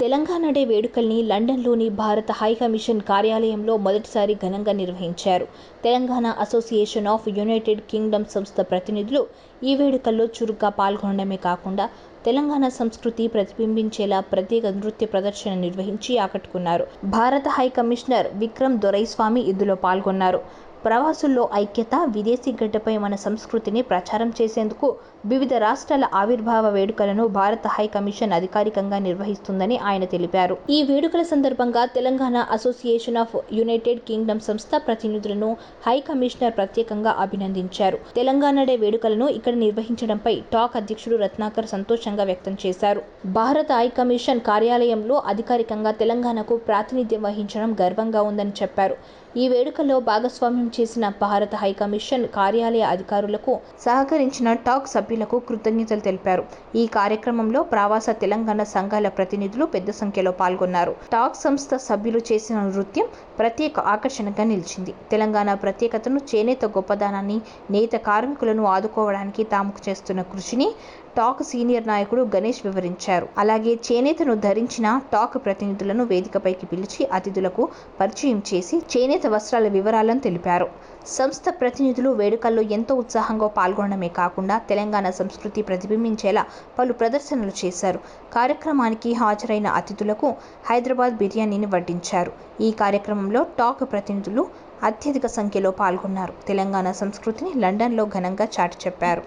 Telangana day వేడుకల్ని లండన్లోని భారత high commission కార్యాలయంలో మొదటిసారి ఘనంగా నిర్వహించారు. Telangana association of United Kingdom సంస్థ ప్రతినిధులు ఈ వేడుకల్లో చురుగ్గా పాల్గొనడమే కాకుండా తెలంగాణ సంస్కృతి ప్రతిబింబించేలా ప్రత్యేక నృత్య ప్రదర్శన నిర్వహించి ఆకట్టుకున్నారు. భారత హైకమిషనర్ విక్రమ్ దొరైస్వామి ఇందులో పాల్గొన్నారు. ప్రవాసుల్లో ఐక్యత, విదేశీ గడ్డపై మన సంస్కృతిని ప్రచారం చేసేందుకు వివిధ రాష్ట్రాల ఆవిర్భావ వేడుకలను భారత హైకమిషన్ అధికారికంగా నిర్వహిస్తుందని ఆయన తెలిపారు. ఈ వేడుకల సందర్భంగా Telangana association of United Kingdom సంస్థ ప్రతినిధులను హైకమిషనర్ ప్రత్యేకంగా అభినందించారు. తెలంగాణ డే వేడుకలను ఇక్కడ నిర్వహించడంపై టాక్ అధ్యక్షుడు రత్నాకర్ సంతోషంగా వ్యక్తం చేశారు. భారత హైకమిషన్ కార్యాలయంలో అధికారికంగా తెలంగాణకు ప్రాతినిధ్యం వహించడం గర్వంగా ఉందని చెప్పారు. ఈ వేడుకలో భాగస్వామ్యం చేసిన భారత హైకమిషన్ కార్యాలయ అధికారులకు, సహకరించిన టాక్ సభ్యులకు కృతజ్ఞతలు తెలిపారు. ఈ కార్యక్రమంలో ప్రవాస తెలంగాణ సంఘాల ప్రతినిధులు పెద్ద సంఖ్యలో పాల్గొన్నారు. టాక్ సంస్థ సభ్యులు చేసిన నృత్యం ప్రత్యేక ఆకర్షణగా నిలిచింది. తెలంగాణ ప్రత్యేకతను, చేనేత గొప్పదనాన్ని, నేత కార్మికులను ఆదుకోవడానికి తాము చేస్తున్న కృషిని టాక్ సీనియర్ నాయకుడు గణేష్ వివరించారు. అలాగే చేనేతను ధరించిన టాక్ ప్రతినిధులను వేదికపైకి పిలిచి అతిథులకు పరిచయం చేసి చేనేత వస్త్రాల వివరాలను తెలిపారు. సంస్థ ప్రతినిధులు వేడుకల్లో ఎంతో ఉత్సాహంగా పాల్గొనడమే కాకుండా తెలంగాణ సంస్కృతి ప్రతిబింబించేలా పలు ప్రదర్శనలు చేశారు. కార్యక్రమానికి హాజరైన అతిథులకు హైదరాబాద్ బిర్యానీని వడ్డించారు. ఈ కార్యక్రమంలో టాక్ ప్రతినిధులు అత్యధిక సంఖ్యలో పాల్గొన్నారు. తెలంగాణ సంస్కృతిని లండన్లో ఘనంగా చాటి చెప్పారు.